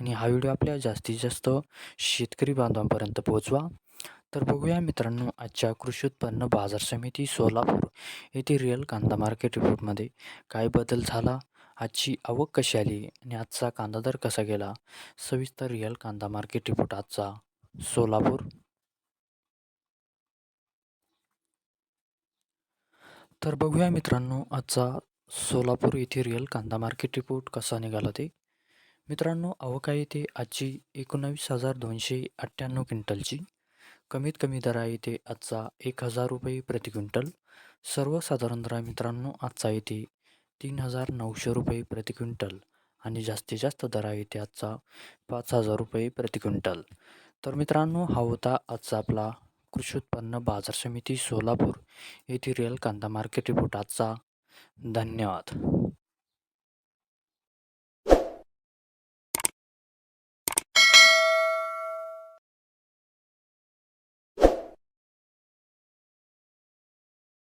आणि हा व्हिडिओ आपल्या जास्तीत जास्त शेतकरी बांधवांपर्यंत पोहोचवा. तर बघूया मित्रांनो आजच्या कृषी उत्पन्न बाजार समिती सोलापूर येथे रिअल कांदा मार्केट रिपोर्टमध्ये काय बदल झाला आजची आवक कशी आली आणि आजचा कांदा दर कसा गेला? सविस्तर रिअल कांदा मार्केट रिपोर्ट आजचा सोलापूर. तर बघूया मित्रांनो आजचा सोलापूर येथे रिअल कांदा मार्केट रिपोर्ट कसा निघाला ते. मित्रांनो अवकाळी आहे ते आजची एकोणावीस हजार दोनशे अठ्ठ्याण्णव क्विंटलची. कमीत कमी दर आहे ते आजचा एक हजार रुपये प्रति क्विंटल. सर्वसाधारण दर मित्रांनो आजचा येते तीन हजार नऊशे रुपये प्रति क्विंटल आणि जास्तीत जास्त दर आहे ते आजचा पाच हजार रुपये प्रति क्विंटल. तर मित्रांनो हा होता आजचा आपला कृषी उत्पन्न बाजार समिती सोलापूर येथे रिअल कांदा मार्केट रिपोर्ट आजचा. धन्यवाद.